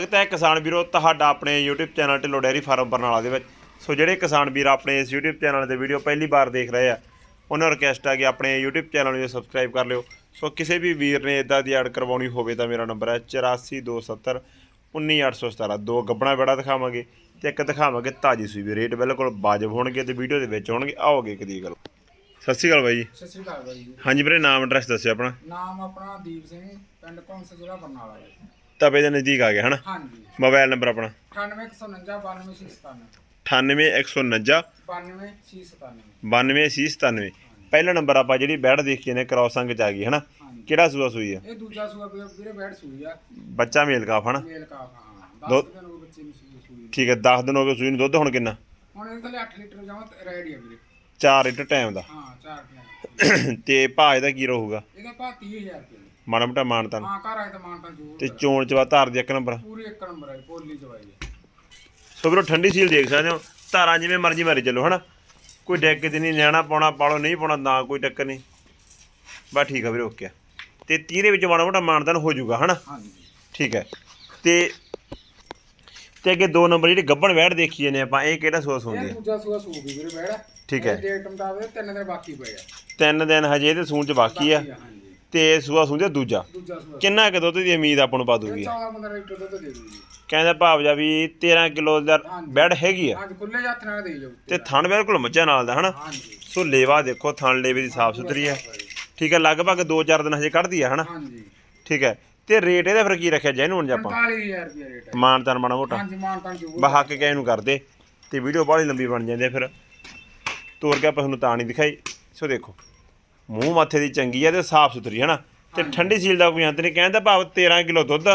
ਸਵਾਗਤ ਹੈ ਕਿਸਾਨ ਵੀਰੋ ਤੁਹਾਡਾ ਆਪਣੇ YouTube channel Dhillon dairy farm Barnala ਦੇ ਵਿੱਚ। ਸੋ ਜਿਹੜੇ ਕਿਸਾਨ ਵੀਰ ਆਪਣੇ ਇਸ YouTube ਚੈਨਲ ਤੇ ਵੀਡੀਓ ਪਹਿਲੀ ਵਾਰ ਦੇਖ ਰਹੇ ਆ ਉਹਨਾਂ ਨੂੰ ਰਿਕਵੈਸਟ ਹੈ ਕਿ ਆਪਣੇ YouTube ਚੈਨਲ ਨੂੰ ਸਬਸਕ੍ਰਾਈਬ ਕਰ ਲਿਓ। ਸੋ ਕਿਸੇ ਵੀ ਵੀਰ ਨੇ ਇਦਾਂ ਦੀ ਐਡ ਕਰਵਾਉਣੀ ਹੋਵੇ ਤਾਂ ਮੇਰਾ ਨੰਬਰ ਹੈ 8427 19817 ਦੋ ਗੱਬਣਾ ਬੜਾ ਦਿਖਾਵਾਂਗੇ ਤੇ ਇੱਕ ਦਿਖਾਵਾਂਗੇ ਤਾਜੀ ਸੂਈ ਰੇਟ ਬਿਲਕੁਲ ਵਾਜਬ ਹੋਣਗੇ ਤੇ ਵੀਡੀਓ ਦੇ ਵਿੱਚ ਹੋਣਗੇ। ਆਓਗੇ ਕਦੀ ਗੱਲ। ਸਤਿ ਸ਼੍ਰੀ ਅਕਾਲ ਬਾਈ ਜੀ। ਸਤਿ ਸ਼੍ਰੀ ਅਕਾਲ ਬਾਈ ਜੀ। ਹਾਂਜੀ ਵੀਰੇ ਨਾਮ ਐਡਰੈਸ ਦੱਸਿਓ ਆਪਣਾ। ਨਾਮ ਆਪਣਾ ਦੀਪ ਸਿੰਘ ਪਿੰਡ ਕੌਂਸ ਜ਼ਿਲ੍ਹਾ ਬਰਨਾਲਾ ਜੀ। ਤਵੇ ਦੇ ਨਜ਼ਦੀਕ ਆ ਗਿਆ ਹਨਾ? ਹਾਂਜੀ। ਮੋਬਾਈਲ ਨੰਬਰ ਆਪਣਾ? 9149 98149 92197 92097 ਪਹਿਲਾ ਨੰਬਰ ਆਪਾਂ ਜਿਹੜੀ ਬੈੜ ਦੇਖੀ ਨੇ ਕ੍ਰੋਸਿੰਗ ਚ ਆ ਗਈ ਹਨਾ? ਹਾਂਜੀ। ਕਿਹੜਾ ਸੂਆ ਸੂਈ ਆ? ਇਹ ਦੂਜਾ ਸੂਆ ਵੀਰੇ ਵੀਰੇ ਬੈਠ ਸੂਈ ਆ। ਬੱਚਾ ਮੇਲ ਕਾਫ ਹਨਾ? ਮੇਲ ਕਾਫ ਹਾਂ। ਦੋ- 10 ਦਿਨ ਹੋ ਗਏ ਬੱਚੇ ਨੂੰ ਸੂਈ ਸੂਈ ਠੀਕ ਹੈ 10 ਦਿਨ ਹੋ ਗਏ ਸੂਈ ਨੂੰ। ਦੁੱਧ ਹੁਣ ਕਿੰਨਾ? ਹੁਣ ਇਹ ਥੱਲੇ 8 ਲੀਟਰ ਜਾਵਾਂ ਰੈਡੀ ਆ ਵੀਰੇ। 4 ਲੀਟਰ ਟਾਈਮ ਦਾ। ਹਾਂ 4 ਕਿਲੋ ਤੇ ਭਾਅ ਇਹਦਾ ਕੀ ਰਹੂਗਾ? ਇਹਦਾ ਭਾ 30000 ਰੁਪਏ। ਮਾੜਾ ਮੋਟਾ ਮਾਨਤਨ ਹਾਂ ਘਰ ਆਏ ਤਾਂ ਮਾਨਤਾ ਜ਼ਰੂਰ ਤੇ। ਚੋਣ ਚਵਾ ਧਾਰ ਦੀ ਇੱਕ ਨੰਬਰ। ਪੂਰੀ ਇੱਕ ਨੰਬਰ ਹੈ ਪੋਲੀ ਜਵਾਈ ਹੈ। ਸੋ ਵੀਰੋ ਠੰਡੀ ਸੀਲ ਦੇਖ ਸਕਦੇ ਹੋ। ਧਾਰਾਂ ਜਿਵੇਂ ਮਰਜ਼ੀ ਮਾਰੀ ਚੱਲੋ ਹਨਾ? ਕੋਈ ਡੈਕ ਤੇ ਨਹੀਂ ਲੈਣਾ ਪਾਉਣਾ ਪਾਲੋ ਨਹੀਂ ਪਾਉਣਾ ਨਾ ਕੋਈ ਟੱਕਰ ਨਹੀਂ। ਬਸ ਠੀਕ ਆ ਵੀਰੇ ਓਕੇ ਆ। ਤੇ ਤੀਰੇ ਵਿੱਚ ਮਾੜਾ ਮੋਟਾ ਮਾਨਤਨ ਹੋ ਜਾਊਗਾ ਹਨਾ? ਹਾਂਜੀ। ਠੀਕ ਹੈ। ਤੇ ਤੇ ਅੱਗੇ ਦੋ ਨੰਬਰ ਜਿਹੜੀ ਗੱਬਣ ਵੈੜ ਦੇਖੀ ਜਾਂਦੇ ਆਪਾਂ ਇਹ ਕਿਹੜਾ ਸੋਸ ਹੁੰਦੀ ਇਹ ਹੈ ਦੂਜਾ ਸੂਆ ਸੂ ਵੀ ਵੀਰੇ ਬੈਠ ਠੀਕ ਹੈ। ਡੇਟ ਮੁਤਾਬਕ ਤਿੰਨ ਦਿਨ ਬਾਕੀ ਪਏ ਆ। ਤਿੰਨ ਦਿਨ ਹਜੇ ਤੇ ਸੂਣ ਚ ਬਾਕੀ ਆ ਹਾਂਜੀ। ਤੇ ਸੂਆ ਸੂੰਦੇ ਦੂਜਾ। ਦੂਜਾ ਸੂਆ। ਕਿੰਨਾ ਕੁ ਦੁੱਧ ਦੀ ਉਮੀਦ ਆਪਾਂ ਨੂੰ ਪਾ ਦੂਗੀ 14 15 ਲੀਟਰ ਦੁੱਧ ਦੇ ਦੂਗੀ ਕਹਿੰਦਾ ਭਾਵ ਜਾ ਵੀ 13 ਕਿਲੋ ਦਾ। ਬੈਡ ਹੈਗੀ ਆ। ਹਾਂਜੀ ਖੁੱਲੇ ਹੱਥ ਨਾਲ ਦੇ ਜਾਓ। ਤੇ ਥਣ ਬਿਲਕੁਲ ਮੱਝਾਂ ਨਾਲ ਦਾ ਹਨਾ? ਹਾਂਜੀ। ਸੋ ਲੇਵਾ ਦੇਖੋ ਥਣ ਲੇਵੇ ਦੀ ਸਾਫ਼ ਸੁਥਰੀ ਆ। ਠੀਕ ਹੈ ਲਗਭਗ 2-4 ਦਿਨ ਹਜੇ ਕੱਢਦੀ ਆ ਹਨਾ? ਹਾਂਜੀ। ਠੀਕ ਹੈ ਤੇ ਰੇਟ ਇਹਦਾ ਫਿਰ ਕੀ ਰੱਖਿਆ ਜੇ ਆਪਾਂ? 45000 ਰੁਪਏ ਰੇਟ ਹੈ ਮਾਨਤਨ ਮਾੜਾ ਮੋਟਾ। ਹਾਂਜੀ ਮਾਨ ਤਾਂ ਜੂ ਬਹਾ ਕੇ ਕਿਸੇ ਨੂੰ ਕਰਦੇ। ਤੇ ਵੀਡੀਓ ਬਾਹਲੀ ਲੰਬੀ ਬਣ ਜਾਂਦੀ ਆ ਫਿਰ। ਤੋਰ ਕੇ ਆਪਾਂ ਤੁਹਾਨੂੰ ਤਾਂ ਨਹੀਂ ਦਿਖਾਈ। ਸੋ ਦੇਖੋ। ਮੂੰਹ ਮਾਥੇ ਦੀ ਚੰਗੀ ਆ ਤੇ ਸਾਫ਼ ਸੁਥਰੀ ਹੈ ਨਾ ਤੇ ਠੰਡੀ ਸੀਲ ਦਾ ਕੋਈ ਅੰਤ ਨਹੀਂ ਕਹਿੰਦਾ ਭਾਵ 13 ਕਿਲੋ ਦੁੱਧ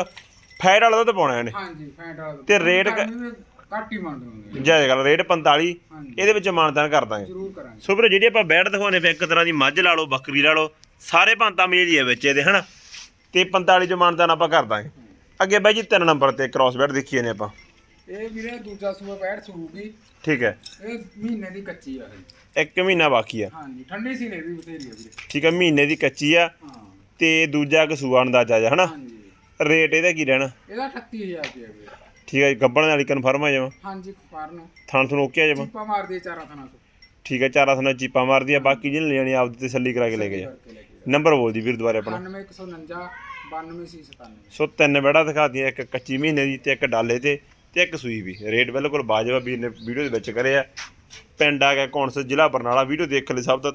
ਫੈਟ ਵਾਲਾ ਦੁੱਧ ਪਾਉਣਾ ਇਹਨੇ। ਹਾਂਜੀ ਫੈਂਟ ਵਾਲਾ ਦੁੱਧ। ਤੇ ਰੇਟ ਕ- ਗਰਮੀ ਵਿੱਚ ਘੱਟ ਹੀ ਮੰਗਦੇ ਹੁੰਦੇ। ਜਾਇਜ਼ ਗੱਲ ਰੇਟ 45 ਹਾਂਜੀ। ਇਹਦੇ ਵਿੱਚ ਮਾਨਤਨ ਕਰ ਦਾਂਗੇ। ਜ਼ਰੂਰ ਕਰਾਂਗੇ। ਸੋ ਵੀਰੇ ਜਿਹੜੀ ਆਪਾਂ ਬੈਡ ਦਿਖਾਉਣੇ ਪਏ ਇੱਕ ਤਰ੍ਹਾਂ ਦੀ ਮੱਝ ਲਾ ਲਓ ਬੱਕਰੀ ਲਾ ਲਓ ਸਾਰੇ ਭਾਂਤਾਂ ਮੇਲ ਹੀ ਆ ਵਿੱਚ ਇਹਦੇ ਹਨਾ? ਤੇ 45 ਚ ਆਪਾਂ ਕਰ ਦਾਂਗੇ। ਅੱਗੇ ਬਾਈ ਜੀ ਤਿੰਨ ਨੰਬਰ ਤੇ ਕ੍ਰਾਸ ਬੈਡ ਦੇਖੀਏ ਨੇ ਆਪਾਂ। ਇਹ ਵੀਰੇ ਦੂਜਾ ਸੂਆ ਬੈਠ ਸੂਗੀ ਠੀਕ ਹੈ। ਇਹ ਮਹੀਨੇ ਦੀ ਕੱਚੀ ਆ ਇਹ। ਇੱਕ ਮਹੀਨਾ ਬਾਕੀ ਆ। ਹਾਂਜੀ ਠੰਡੀ ਸੀ ਨੇ ਵੀ ਬਥੇਰੀ ਆ ਵੀਰੇ। ਠੀਕ ਹੈ ਮਹੀਨੇ ਦੀ ਕੱਚੀ ਆ ਹਾਂ। ਤੇ ਦੂਜਾ ਕਸੂਆ ਅੰਦਾਜ਼ਾ ਜਾ ਹਨਾ? ਹਾਂਜੀ। ਰੇਟ ਇਹਦਾ ਕੀ ਰਹਿਣਾ? ਇਹਦਾ 38000 ਰੁਪਏ ਵੀਰੇ। ਠੀਕ ਹੈ ਗੱਬਣ ਵਾਲੀ ਕਨਫਰਮ ਆ ਜਾਵਾਂ ਹਾਂਜੀ ਫਾਰਨ ਥਣ ਥਣ ਓਕੇ ਆ ਜਾਵਾਂ ਚੀਪਾ ਮਾਰਦੀ ਚਾਰਾਂ ਥਾਂ ਤੋਂ। ਠੀਕ ਹੈ ਚਾਰਾ ਥਣਾ ਚੀਪਾ ਮਾਰਦੀ ਆ ਬਾਕੀ ਜਿਹਨੇ ਲੈਣੀ ਆਪਦੀ ਤਸੱਲੀ ਕਰਾ ਕੇ ਲੈ ਕੇ ਜਾ ਕਰਕੇ ਲੈ ਕੇ ਨੰਬਰ ਬੋਲ ਦੀ ਵੀਰ ਦੁਬਾਰੇ ਆਪਣਾ। 9149 9297 ਸੋ ਤਿੰਨ ਬੜਾ ਦਿਖਾਦੀਆਂ ਇੱਕ ਕੱਚੀ ਮਹੀਨੇ ਦੀ ਤੇ ਇੱਕ ਡਾਲੇ ਤੇ। ਤੇ ਇੱਕ ਸੂਈ ਵੀ, ਰੇਟ ਬਿਲਕੁਲ ਬਾਜਵਾ ਵੀਰ ਨੇ ਵੀਡੀਓ ਦੇ ਵਿੱਚ ਕਰਿਆ। ਪਿੰਡ ਆ ਗਿਆ ਕੌਣਸ ਜ਼ਿਲ੍ਹਾ ਬਰਨਾਲਾ, ਵੀਡੀਓ ਦੇਖਣ ਲਈ ਸਭ ਤੋਂ